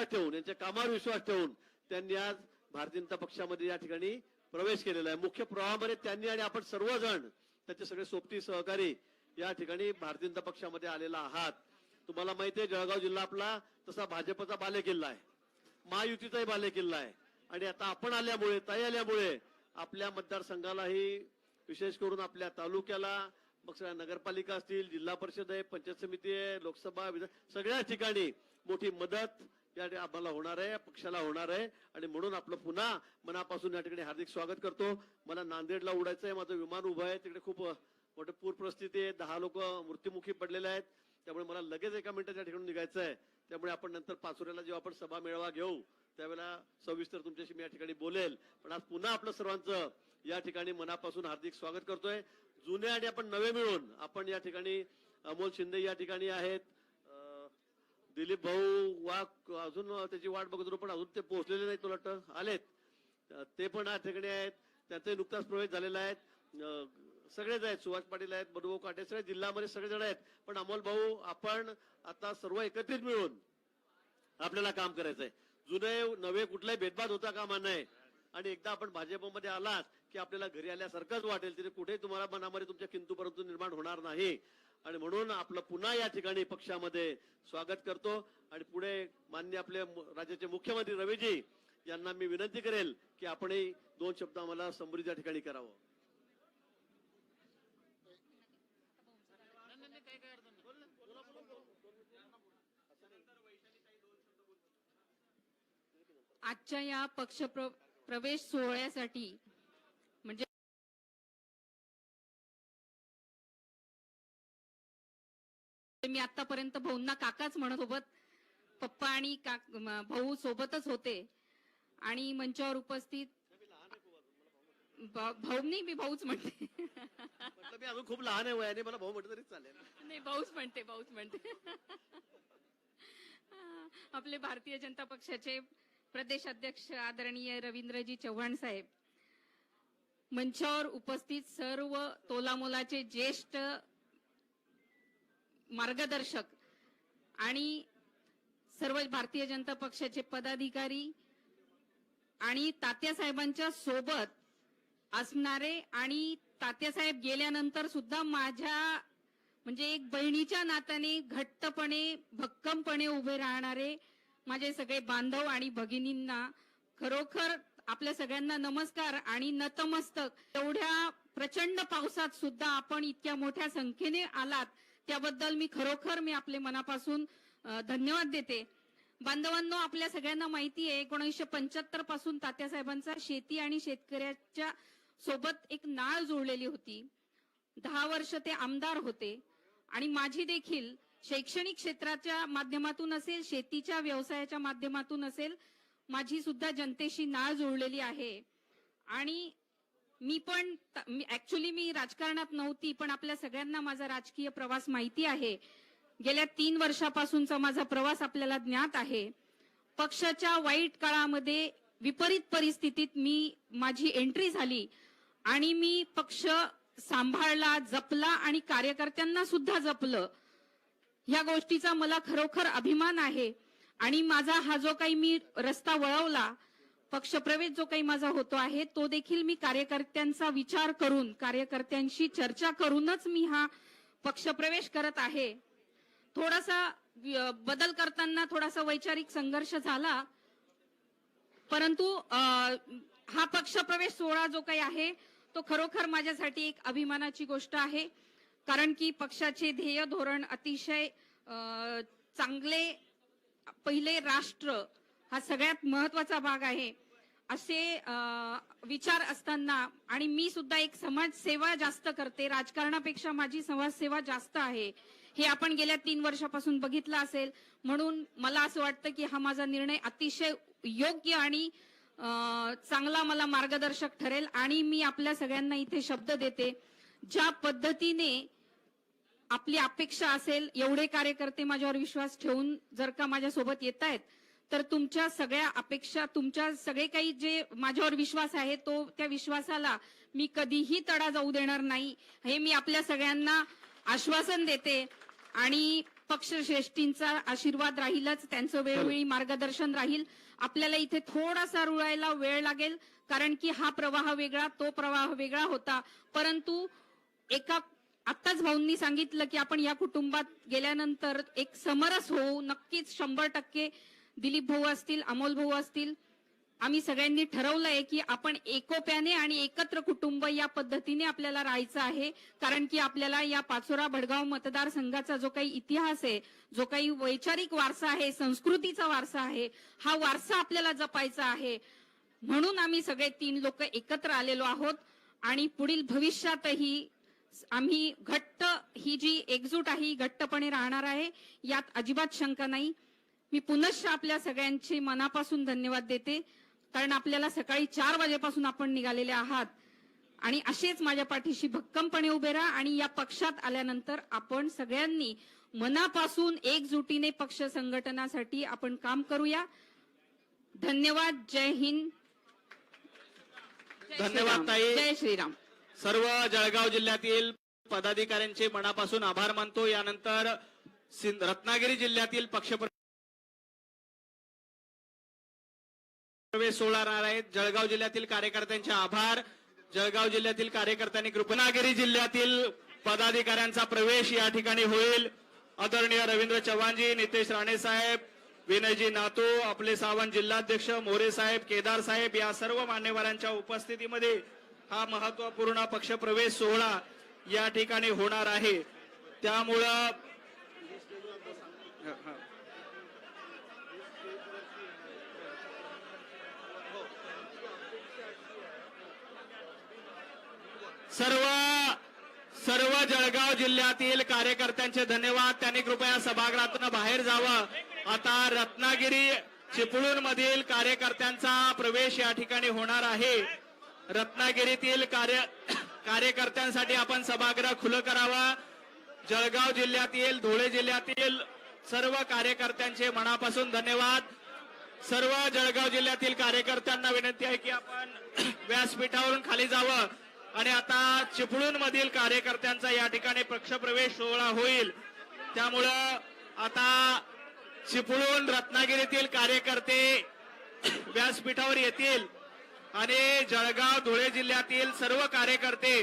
विश्वास ठेवून यांच्या कामावर विश्वास ठेवून त्यांनी आज भारतीय जनता पक्षामध्ये या ठिकाणी प्रवेश केलेला आहे. मुख्य प्रवाहामध्ये त्यांनी आणि आपण सर्वजण त्याचे सगळे सोबती सहकारी या ठिकाणी भारतीय जनता पक्षामध्ये आलेला आहात. तुम्हाला माहिती आहे जळगाव जिल्हा आपला तसा भाजपचा बालेकिल्ला आहे. महायुतीचाही बालेकिल्ला आहे. आणि आता आपण आल्यामुळे ताई आल्यामुळे आपल्या मतदारसंघालाही विशेष करून आपल्या तालुक्याला मग सगळ्या नगरपालिका असतील जिल्हा परिषद आहे पंचायत समिती आहे लोकसभा विधान सगळ्या ठिकाणी मोठी मदत या ठिकाणी आम्हाला होणार आहे पक्षाला होणार आहे. आणि म्हणून आपलं पुन्हा मनापासून या ठिकाणी हार्दिक स्वागत करतो. मला नांदेडला उडायचं आहे माझं विमान उभं आहे. तिकडे खूप मोठे पूर परिस्थिती आहे. दहा लोक मृत्युमुखी पडलेले आहेत. त्यामुळे मला लगेच एका मिनिटाच्या ठिकाणी निघायचं आहे. त्यामुळे आपण नंतर पाचोऱ्याला जेव्हा आपण सभा मेळावा घेऊ त्यावेळेला सविस्तर तुमच्याशी मी या ठिकाणी बोलेल. पण आज पुन्हा आपलं सर्वांचं या ठिकाणी मनापासून हार्दिक स्वागत करतोय. जुने आणि आपण नवे मिळून आपण या ठिकाणी अमोल शिंदे या ठिकाणी आहेत. दिलीप भाऊ वाघ अजून त्याची वाट बघत होतो पण अजून ते पोहोचलेले नाही तुला वाटतं. आलेत. ते पण या ठिकाणी आहेत. त्यांचाही नुकताच प्रवेश झालेला आहे. सगळेच आहेत. सुभाष पाटील आहेत बडूभाऊ काटे सगळे जिल्ह्यामध्ये सगळेजण आहेत. पण अमोल भाऊ आपण आता सर्व एकत्रित मिळून आपल्याला काम करायचंय. जुने नवे कुठलाही भेदभाव होता कामा नये. आणि एकदा आपण भाजपमध्ये आलात की आपल्याला घरी आल्यासारखंच वाटेल. तिथे कुठेही तुम्हाला मनामध्ये तुमच्या किंतू परंतु निर्माण होणार नाही. आणि म्हणून आपलं पुन्हा या ठिकाणी पक्षामध्ये स्वागत करतो. आणि पुढे मान्य आपले राज्याचे मुख्यमंत्री रवीजी यांना मी विनंती करेल की आपणही दोन शब्द आम्हाला समृद्धी या ठिकाणी करावं. आजच्या या पक्ष प्र- प्रवेश सोहळ्यासाठी मी आतापर्यंत भाऊंना काकाच म्हणत सोबत पप्पा आणि भाऊ सोबतच होते. आणि मंचावर उपस्थित भाऊ नाही मी भाऊच म्हणते. म्हटलं मी अजून खूप लहान आहे वयाने मला भाऊ म्हटलं तरी चालेल. नाही भाऊच म्हणते भाऊच म्हणते. आपले भारतीय जनता पक्षाचे प्रदेश अध्यक्ष आदरणीय रवींद्रजी चव्हाण साहेब. मंचावर उपस्थित सर्व तोलामोलाचे ज्येष्ठ मार्गदर्शक आणि सर्व भारतीय जनता पक्षाचे पदाधिकारी आणि तात्यासाहेबांच्या सोबत असणारे आणि तात्यासाहेब गेल्यानंतर सुद्धा माझ्या म्हणजे एक बहिणीच्या नात्याने घट्टपणे भक्कमपणे उभे राहणारे माझे सगळे बांधव आणि भगिनींना खरोखर आपल्या सगळ्यांना नमस्कार आणि नतमस्तक. एवढ्या प्रचंड पावसात सुद्धा आपण इतक्या मोठ्या संख्येने आलात त्याबद्दल मी खरोखर मी आपले मनापासून धन्यवाद देते. बांधवांनो आपल्या सगळ्यांना माहिती आहे एकोणीसशे पंच्याहत्तरपासून तात्यासाहेबांचा शेती आणि शेतकऱ्याच्या सोबत एक नाळ जोडलेली होती. दहा वर्ष ते आमदार होते आणि माझी देखील शैक्षणिक क्षेत्राच्या माध्यमातून असेल शेतीच्या व्यवसायाच्या माध्यमातून असेल माझी सुद्धा जनतेशी नाळ जोडलेली आहे. आणि मी पण ऍक्च्युली मी राजकारणात नव्हती पण आपल्या सगळ्यांना माझा राजकीय प्रवास माहिती आहे. गेल्या तीन वर्षापासूनचा माझा प्रवास आपल्याला ज्ञात आहे. पक्षाच्या वाईट काळामध्ये विपरीत परिस्थितीत मी माझी एंट्री झाली आणि मी पक्ष सांभाळला जपला आणि कार्यकर्त्यांना सुद्धा जपलं. ह्या गोष्टीचा मला खरोखर अभिमान आहे. आणि माझा हा जो काही मी रस्ता वळवला पक्षप्रवेश जो काही माझा होतो आहे तो देखील मी कार्यकर्त्यांचा विचार करून कार्यकर्त्यांशी चर्चा करूनच मी हा पक्षप्रवेश करत आहे. थोडासा बदल करताना थोडासा वैचारिक संघर्ष झाला. परंतु हा पक्षप्रवेश सोहळा जो काही आहे तो खरोखर माझ्यासाठी एक अभिमानाची गोष्ट आहे. कारण की पक्षाचे ध्येय धोरण अतिशय चांगले पहिले राष्ट्र हा सगळ्यात महत्त्वाचा भाग आहे. असे विचार असताना आणि मी सुद्धा एक समाजसेवा जास्त करते. राजकारणापेक्षा माझी समाजसेवा जास्त आहे. हे आपण गेल्या तीन वर्षापासून बघितलं असेल. म्हणून मला असं वाटतं की हा माझा निर्णय अतिशय योग्य आणि चांगला मला मार्गदर्शक ठरेल आणि मी आपल्या सगळ्यांना इथे शब्द देते. ज्या पद्धतीने आपली अपेक्षा असेल एवढे कार्यकर्ते माझ्यावर विश्वास ठेवून जर का माझ्यासोबत येत आहेत तर तुमच्या सगळ्या अपेक्षा तुमच्या सगळे काही जे माझ्यावर विश्वास आहे तो त्या विश्वासाला मी कधीही तडा जाऊ देणार नाही. हे मी आपल्या सगळ्यांना आश्वासन देते आणि पक्षश्रेष्ठींचा आशीर्वाद राहीलच त्यांचं वेळोवेळी मार्गदर्शन राहील. आपल्याला इथे थोडासा रुळायला वेळ लागेल कारण की हा प्रवाह वेगळा तो प्रवाह वेगळा होता. परंतु एका आत्ताच भाऊंनी सांगितलं की आपण या कुटुंबात गेल्यानंतर एक समरस होऊ नक्कीच शंभर टक्के दिलीप भाऊ असतील अमोल भाऊ असतील आम्ही सगळ्यांनी ठरवलंय की आपण एकोप्याने आणि एकत्र कुटुंब या पद्धतीने आपल्याला राहायचं आहे. कारण की आपल्याला या पाचोरा भडगाव मतदारसंघाचा जो काही इतिहास आहे जो काही वैचारिक वारसा आहे संस्कृतीचा वारसा आहे हा वारसा आपल्याला जपायचा आहे. म्हणून आम्ही सगळे तीन लोक एकत्र आलेलो आहोत आणि पुढील भविष्यातही आम्ही घट्ट ही जी एकजूट आहे घट्टपणे राहणार आहे यात अजिबात शंका नाही. मी पुनश्च आपल्या सगळ्यांचे मनापासून धन्यवाद देते. कारण आपल्याला सकाळी चार वाजेपासून आपण निघालेले आहात. आणि असेच माझ्या पाठीशी भक्कमपणे उभे राहा आणि या पक्षात आल्यानंतर आपण सगळ्यांनी मनापासून एकजुटीने पक्ष संघटनासाठी आपण काम करूया. धन्यवाद. जय हिंद. धन्यवाद. ताई. जय श्रीराम. सर्व जळगाव जिल्ह्यातील पदाधिकाऱ्यांचे मनापासून आभार मानतो. यानंतर रत्नागिरी जिल्ह्यातील पक्ष प्रवेश सोहळा राहणार आहेत जळगाव जिल्ह्यातील कार्यकर्त्यांचे आभार. जळगाव जिल्ह्यातील कार्यकर्त्यांनी रत्नागिरी जिल्ह्यातील पदाधिकाऱ्यांचा प्रवेश या ठिकाणी होईल. आदरणीय रवींद्र चव्हाणजी नितेश राणे साहेब विनयजी नातू आपले सावंत जिल्हाध्यक्ष मोरे साहेब केदार साहेब या सर्व मान्यवरांच्या उपस्थितीमध्ये हा महत्त्वपूर्ण पक्षप्रवेश सोहळा या ठिकाणी होणार आहे. त्यामुळं सर्व सर्व जळगाव जिल्ह्यातील कार्यकर्त्यांचे धन्यवाद. त्यांनी कृपया सभागृहातून बाहेर जावं. आता रत्नागिरी चिपळूण मधील कार्यकर्त्यांचा प्रवेश या ठिकाणी होणार आहे. रत्नागिरीतील कार्य कार्यकर्त्यांसाठी आपण सभागृह खुलं करावं. जळगाव जिल्ह्यातील धुळे जिल्ह्यातील सर्व कार्यकर्त्यांचे मनापासून धन्यवाद. सर्व जळगाव जिल्ह्यातील कार्यकर्त्यांना विनंती आहे की आपण व्यासपीठावरून खाली जावं. आणि आता चिपळूण मधील कार्यकर्त्यांचा या ठिकाणी पक्षप्रवेश सोहळा होईल. त्यामुळं आता चिपळूण रत्नागिरीतील कार्यकर्ते व्यासपीठावर येतील आणि जळगाव धुळे जिल्ह्यातील सर्व कार्यकर्ते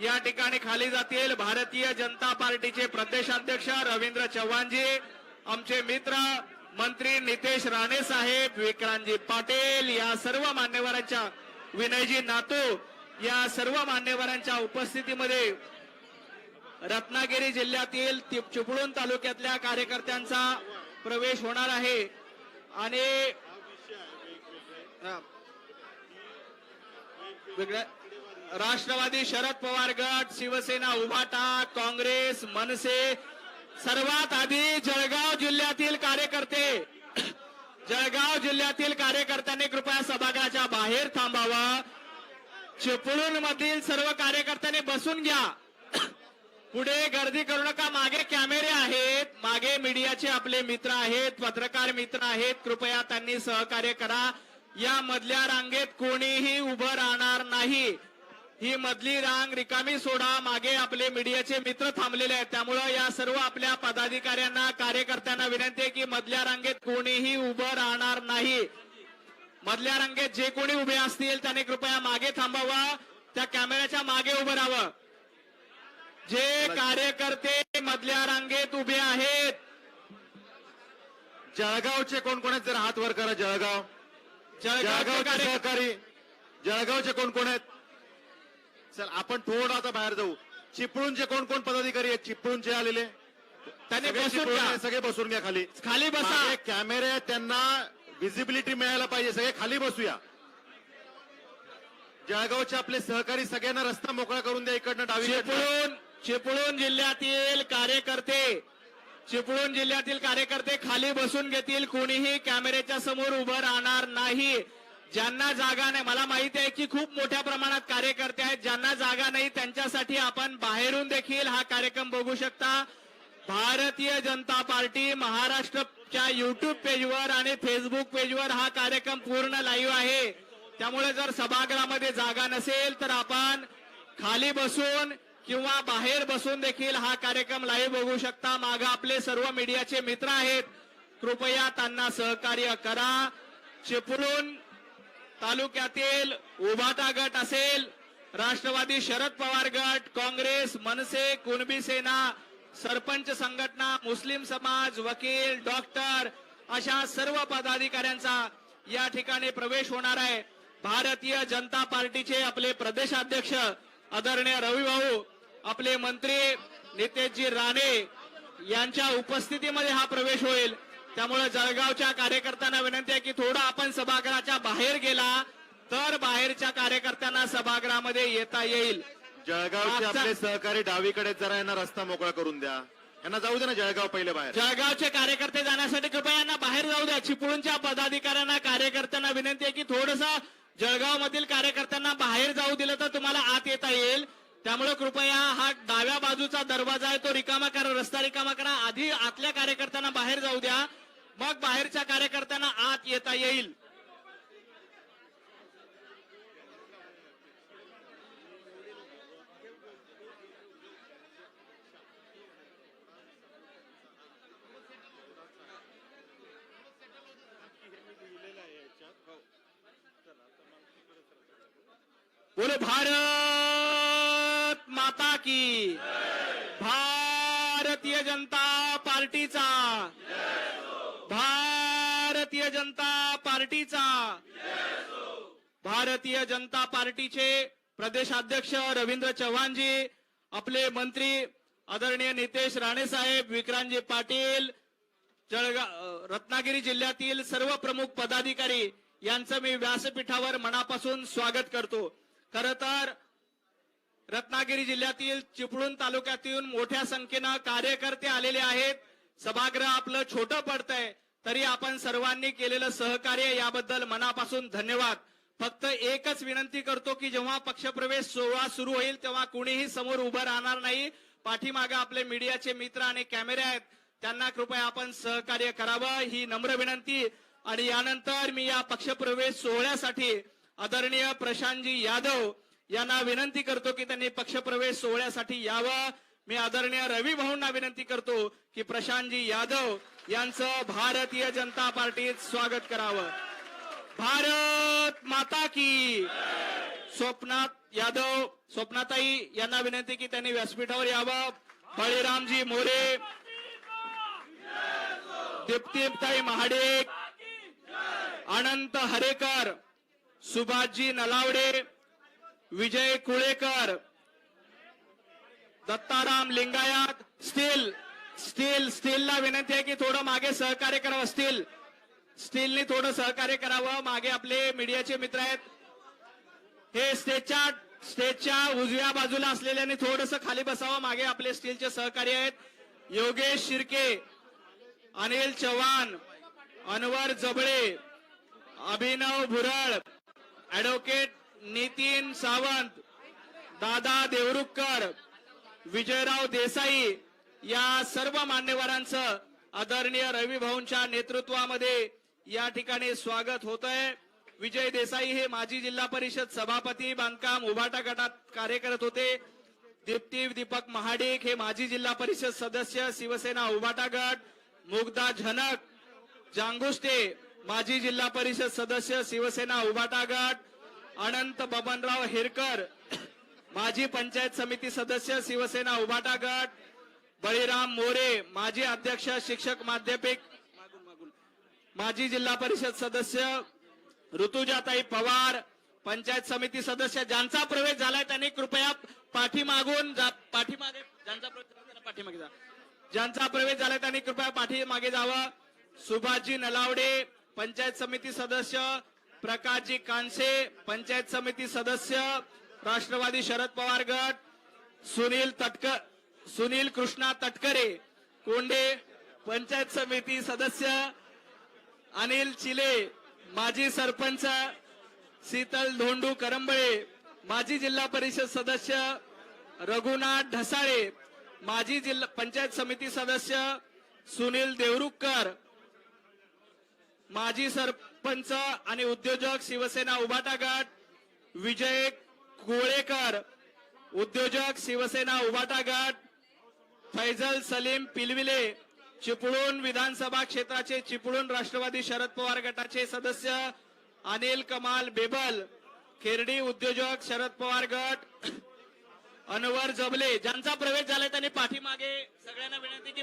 या ठिकाणी खाली जातील. भारतीय जनता पार्टीचे प्रदेशाध्यक्ष रवींद्र चव्हाणजी आमचे मित्र मंत्री नितेश राणे साहेब विक्रांतजी पाटील या सर्व मान्यवरांच्या विनयजी नातू या सर्व मान्यवरांच्या उपस्थितीमध्ये रत्नागिरी जिल्ह्यातील चिपळूण तालुक्यातल्या कार्यकर्त्यांचा प्रवेश होणार आहे. आणि राष्ट्रवादी शरद पवार गट शिवसेना उभाटा काँग्रेस मनसे सर्वात आधी जळगाव जिल्ह्यातील कार्यकर्ते जळगाव जिल्ह्यातील कार्यकर्त्यांनी कृपया सभागृहाच्या बाहेर थांबावा. चिपळूण मधील सर्व कार्यकर्त्यांनी बसून घ्या. पुढे गर्दी करू नका. मागे कॅमेरे आहेत. मागे मीडियाचे आपले मित्र आहेत. पत्रकार मित्र आहेत. कृपया त्यांनी सहकार्य करा. या मधल्या रांगेत कोणीही उभं राहणार नाही. ही मधली रांग रिकामी सोडा. मागे आपले मीडियाचे मित्र थांबलेले आहेत. त्यामुळं या सर्व आपल्या पदाधिकाऱ्यांना कार्यकर्त्यांना विनंती आहे की मधल्या रांगेत कोणीही उभं राहणार नाही. मधल्या रांगेत जे कोणी उभे असतील त्यांनी कृपया मागे थांबावं त्या कॅमेऱ्याच्या मागे उभं राहावं. जे कार्यकर्ते मधल्या रांगेत उभे आहेत जळगावचे कोण कोण आहेत जरा हात वर करा जळगाव. जळगावचे जळगावचे कार्य- सहकारी जळगावचे कोण कोण आहेत चल आपण थोडं आता बाहेर जाऊ. चिपळूणचे कोण कोण पदाधिकारी आहेत? चिपळूणचे आलेले. त्यांनी सगळे बसून घ्या. आहेत, सगळे बसून घ्या खाली. खाली बसा. कॅमेरे त्यांना. व्हिजिबिलिटी मिळायला पाहिजे. सगळे खाली बसूया. जळगावचे आपले सहकारी सगळ्यांना रस्ता मोकळा करून द्या इकडनं डावीकडनं चिपळूण चिपळूण जिल्ह्यातील कार्यकर्ते चिपळूण जिल्ह्यातील कार्यकर्ते खाली बसून घेतील. कोणीही कॅमेऱ्याच्या समोर उभं राहणार नाही. ज्यांना जागा नाही मला माहिती आहे की खूप मोठ्या प्रमाणात कार्यकर्ते आहेत. ज्यांना जागा नाही त्यांच्यासाठी आपण बाहेरून देखील हा कार्यक्रम बघू शकता. भारतीय जनता पार्टी महाराष्ट्रच्या युट्यूब पेजवर आणि फेसबुक पेजवर हा कार्यक्रम पूर्ण लाईव्ह आहे. त्यामुळे जर सभागृहामध्ये जागा नसेल तर आपण खाली बसून किंवा बाहेर बसून देखील हा कार्यक्रम लाईव्ह बघू शकता. मागे आपले सर्व मीडियाचे मित्र आहेत. कृपया त्यांना सहकार्य करा. चिपळूण तालुक्यातील उभाटा गट असेल राष्ट्रवादी शरद पवार गट काँग्रेस मनसे कुणबी सेना सरपंच संघटना मुस्लिम समाज वकील डॉक्टर अशा सर्व पदाधिकाऱ्यांचा या ठिकाणी प्रवेश होणार आहे. भारतीय जनता पार्टीचे आपले प्रदेशाध्यक्ष आदरणीय रवी भाऊ आपले मंत्री नितेशजी राणे यांच्या उपस्थितीमध्ये हा प्रवेश होईल. त्यामुळे जळगावच्या कार्यकर्त्यांना विनंती आहे की थोडं आपण सभागृहाच्या बाहेर गेला तर बाहेरच्या कार्यकर्त्यांना सभागृहामध्ये येता येईल. जळगावचे आपले सहकारी डावीकडे जरा यांना रस्ता मोकळा करून द्या. यांना जाऊ दे ना जळगाव पहिले बाहेर. जळगावचे कार्यकर्ते जाण्यासाठी कृपया यांना बाहेर जाऊ द्या. चिपळूणच्या पदाधिकाऱ्यांना कार्यकर्त्यांना विनंती आहे की थोडस जळगाव मधील कार्यकर्त्यांना बाहेर जाऊ दिलं तर तुम्हाला आत येता येईल. त्यामुळे कृपया हा डाव्या बाजूचा दरवाजा आहे तो रिकामा करा रस्ता रिकामा करा. आधी आतल्या कार्यकर्त्यांना बाहेर जाऊ द्या. मग बाहेरच्या कार्यकर्त्यांना आत येता येईल. बोलो भारत माता की। भारतीय जनता पार्टीचा। भारतीय जनता पार्टीचा। भारतीय जनता पार्टीचे प्रदेशाध्यक्ष रवींद्र चव्हाणजी आपले मंत्री आदरणीय नितेश राणे साहेब विक्रांतजी पाटील जळगाव रत्नागिरी जिल्ह्यातील सर्व प्रमुख पदाधिकारी यांचं मी व्यासपीठावर मनापासून स्वागत करतो. खर तर रत्नागिरी जिल्ह्यातील चिपळूण तालुक्यातून मोठ्या संख्येनं कार्यकर्ते आलेले आहेत. सभागृह आपलं छोटं पडतंय. तरी आपण सर्वांनी केलेलं सहकार्य याबद्दल मनापासून धन्यवाद. फक्त एकच विनंती करतो की जेव्हा पक्षप्रवेश सोहळा सुरू होईल तेव्हा कुणीही समोर उभं राहणार नाही. पाठीमागे आपले मीडियाचे मित्र आणि कॅमेरे आहेत. त्यांना कृपया आपण सहकार्य करावं. ही नम्र विनंती. आणि यानंतर मी या पक्षप्रवेश सोहळ्यासाठी आदरणीय प्रशांतजी यादव यांना विनंती करतो की त्यांनी पक्षप्रवेश सोहळ्यासाठी यावं. मी आदरणीय रवी भाऊंना विनंती करतो की प्रशांतजी यादव यांचं भारतीय जनता पार्टीत स्वागत करावं. भारत माता की स्वप्नात यादव स्वप्नाताई यांना विनंती की त्यांनी व्यासपीठावर यावं. बळीरामजी मोरे दीप्तीताई महाडेक अनंत हरेकर सुभाषजी नलावडे विजय कुळेकर दत्ताराम लिंगायत स्टील स्टील स्टीलला विनंती आहे की थोडं मागे सहकार्य करावं. स्टील स्टीलनी थोडं सहकार्य करावं. मागे आपले मीडियाचे मित्र आहेत. हे स्टेजच्या स्टेजच्या उजव्या बाजूला असलेल्यांनी थोडस खाली बसावं. मागे आपले स्टीलचे सहकारी आहेत. योगेश शिर्के अनिल चव्हाण अनवर जबळे अभिनव भुरळ ऍडव्होकेट नितीन सावंत दादा देवरुखकर विजयराव देसाई या सर्व मान्यवरांचं आदरणीय रवी भाऊंच्या नेतृत्वामध्ये या ठिकाणी स्वागत होत आहे विजय देसाई हे माजी जिल्हा परिषद सभापती बांधकाम उभाटा गटात कार्य करत होते. दीप्ती दीपक महाडिक हे माजी जिल्हा परिषद सदस्य शिवसेना उभाटा गट मुग्धा झनक जांगुष्टे माजी जिल्हा परिषद सदस्य शिवसेना उभाटा गट अनंत बबनराव हेरकर माजी पंचायत समिती सदस्य शिवसेना उभाटा गट बळीराम मोरे माजी अध्यक्ष शिक्षक माध्यमिक माजी जिल्हा परिषद सदस्य ऋतुजाताई पवार पंचायत समिती सदस्य ज्यांचा प्रवेश झालाय त्यांनी कृपया पाठीमागून जा- पाठीमागे ज्यांचा प्रवेश झाला पाठीमागे जा. ज्यांचा प्रवेश झालाय त्यांनी कृपया पाठीमागे जावं. सुभाषजी नलावडे पंचायत समिती सदस्य प्रकाशजी कानसे पंचायत समिती सदस्य राष्ट्रवादी शरद पवार गट सुनील तटकर सुनील कृष्णा तटकरे कोंडे पंचायत समिती सदस्य अनिल चिले माजी सरपंच शीतल धोंडू करंबळे माजी जिल्हा परिषद सदस्य रघुनाथ ढसाळे माजी जिल्हा पंचायत समिती सदस्य सुनील देवरुखकर माजी सरपंच आणि उद्योजक शिवसेना उभाटा गट विजय कोळेकर उद्योजक शिवसेना उभाटा गट फैजल सलीम पिलविले चिपळूण विधानसभा क्षेत्राचे चिपळूण राष्ट्रवादी शरद पवार गटाचे सदस्य अनिल कमाल बेबल खेरडी उद्योजक शरद पवार गट अनवर जबले ज्यांचा प्रवेश झालाय त्यांनी पाठीमागे सगळ्यांना विनंती की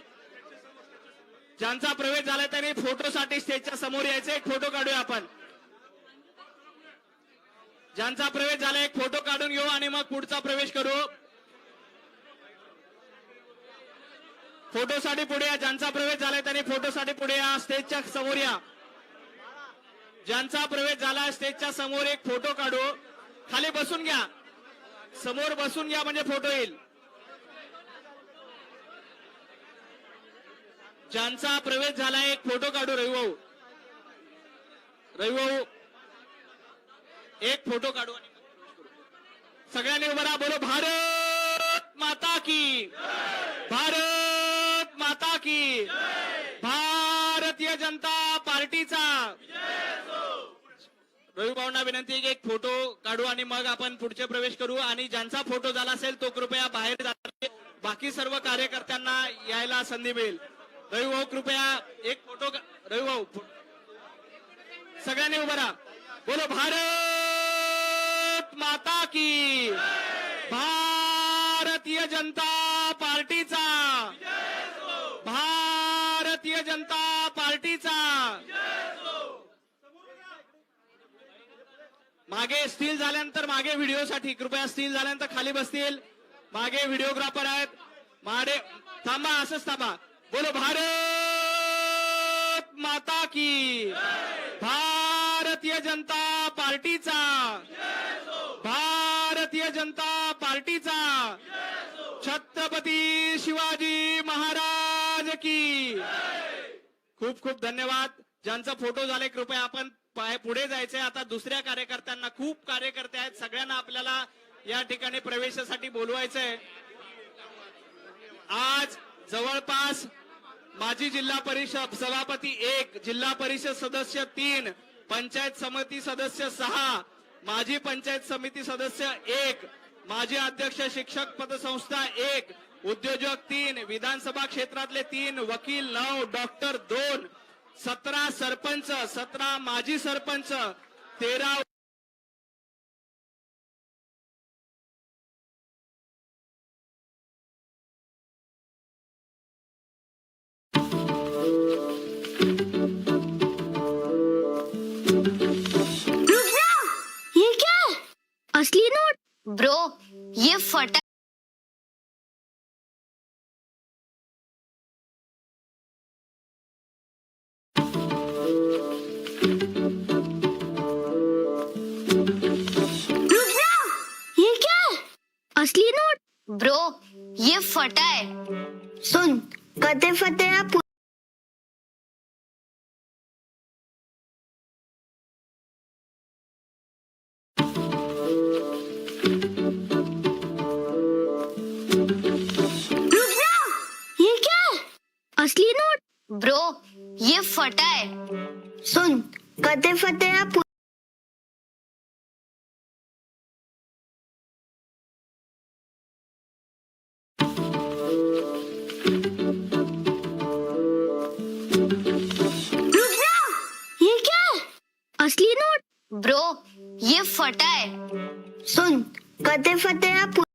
ज्यांचा प्रवेश झालाय त्यांनी फोटोसाठी स्टेजच्या समोर यायचे एक फोटो काढूया आपण. ज्यांचा प्रवेश झाला एक फोटो काढून घेऊ आणि मग पुढचा प्रवेश करू. फोटोसाठी पुढे या ज्यांचा प्रवेश झालाय त्यांनी फोटोसाठी पुढे या स्टेजच्या समोर या. ज्यांचा प्रवेश झाला स्टेजच्या समोर एक फोटो काढू. खाली बसून घ्या. समोर बसून घ्या म्हणजे फोटो येईल. ज्यांचा प्रवेश झाला एक फोटो काढू रविभाऊ रविभाऊ एक फोटो काढू आणि सगळ्यांनी उभं बोलो भारत माता की भारत माता की भारतीय जनता पार्टीचा. रवी भाऊंना विनंती आहे की एक फोटो काढू आणि मग आपण पुढचे प्रवेश करू आणि ज्यांचा फोटो झाला असेल तो कृपया बाहेर जा. बाकी सर्व कार्यकर्त्यांना यायला संधी मिळेल. रवी भाऊ कृपया एक फोटो रवी भाऊ सगळ्यांनी उभं राहा. बोलो भारत माता की भारतीय जनता पार्टीचा भारतीय जनता पार्टीचा मागे स्टील झाल्यानंतर मागे व्हिडिओसाठी कृपया स्टील झाल्यानंतर खाली बसतील. मागे व्हिडिओग्राफर आहेत. माडे थांबा असंच थांबा. बोलो भारत माता की। भारतीय जनता पार्टीचा। भारतीय जनता पार्टीचा। छत्रपती शिवाजी महाराज की। खूप खूप धन्यवाद. ज्यांचा फोटो झाले कृपया आपण पाय पुढे जायचंय. आता दुसऱ्या कार्यकर्त्यांना खूप कार्यकर्ते आहेत. सगळ्यांना आपल्याला या ठिकाणी प्रवेशासाठी बोलवायचंय. आज जवळपास माजी जिल्हा परिषद सभापती एक जिल्हा परिषद सदस्य तीन पंचायत समिती सदस्य सहा माजी पंचायत समिती सदस्य एक माजी अध्यक्ष शिक्षक पतसंस्था एक उद्योजक तीन विधानसभा क्षेत्रातले तीन वकील नऊ डॉक्टर दोन सतरा सरपंच सतरा माजी सरपंच तेरा ब्रो ये फटा ये क्या है? असली नोट। ब्रो ये फटा है। सुन कते आप असली नोट? ब्रो ये फटा है। सुन कते ये क्या असली नोट? ब्रो ये फटा है। सुन कते फते आप?